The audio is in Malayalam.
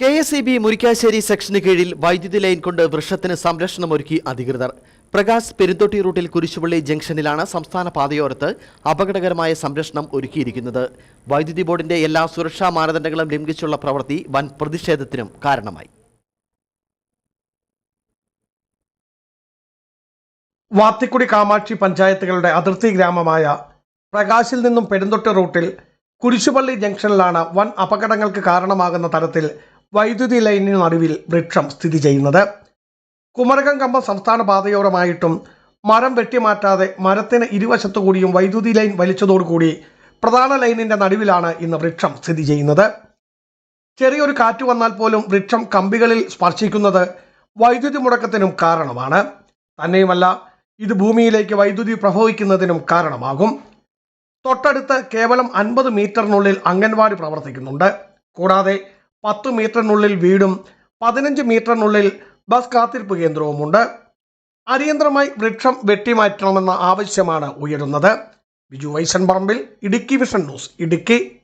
K S E B Murikkassery സെക്ഷന് കീഴിൽ വൈദ്യുതി ലൈൻ കൊണ്ട് വൃക്ഷത്തിന് സംരക്ഷണമൊരുക്കി അധികൃതർ. പ്രകാശ് പെരുന്തൊട്ടി റൂട്ടിൽ കുരിശുപള്ളി ജംഗ്ഷനിലാണ് സംസ്ഥാന പാതയോരത്ത് അപകടകരമായ സംരക്ഷണം ഒരുക്കിയിരിക്കുന്നത്. വൈദ്യുതി ബോർഡിന്റെ എല്ലാ സുരക്ഷാ മാനദണ്ഡങ്ങളും ലംഘിച്ചുള്ള പ്രവൃത്തി വൻ പ്രതിഷേധത്തിനും കാരണമായി. വാത്തിക്കുടി കാമാക്ഷി പഞ്ചായത്തുകളുടെ അതിർത്തി ഗ്രാമമായ പ്രകാശിൽ നിന്നും പെരുന്തൊട്ടി റൂട്ടിൽ കുരിശുപള്ളി ജംഗ്ഷനിലാണ് വൻ അപകടങ്ങൾക്ക് കാരണമാകുന്ന തരത്തിൽ വൈദ്യുതി ലൈനിന് നടുവിൽ വൃക്ഷം സ്ഥിതി ചെയ്യുന്നത്. കുമരകം കമ്പം സംസ്ഥാന പാതയോരമായിട്ടും മരം വെട്ടിമാറ്റാതെ മരത്തിന് ഇരുവശത്തു കൂടിയും വൈദ്യുതി ലൈൻ വലിച്ചതോടുകൂടി പ്രധാന ലൈനിന്റെ നടുവിലാണ് ഇന്ന് വൃക്ഷം സ്ഥിതി ചെയ്യുന്നത്. ചെറിയൊരു കാറ്റ് വന്നാൽ പോലും വൃക്ഷം കമ്പികളിൽ സ്പർശിക്കുന്നത് വൈദ്യുതി മുടക്കത്തിനും കാരണമാണ്. തന്നെയുമല്ല ഇത് ഭൂമിയിലേക്ക് വൈദ്യുതി പ്രവഹിക്കുന്നതിനും കാരണമാകും. തൊട്ടടുത്ത് കേവലം അൻപത് മീറ്ററിനുള്ളിൽ അംഗൻവാടി പ്രവർത്തിക്കുന്നുണ്ട്. കൂടാതെ പത്ത് മീറ്ററിനുള്ളിൽ വീടും പതിനഞ്ച് മീറ്ററിനുള്ളിൽ ബസ് കാത്തിരിപ്പ് കേന്ദ്രവുമുണ്ട്. അടിയന്തരമായി വൃക്ഷം വെട്ടിമാറ്റണമെന്ന ആവശ്യമാണ് ഉയരുന്നത്. Biju Vaishan Parambil Idukki vision news Idukki.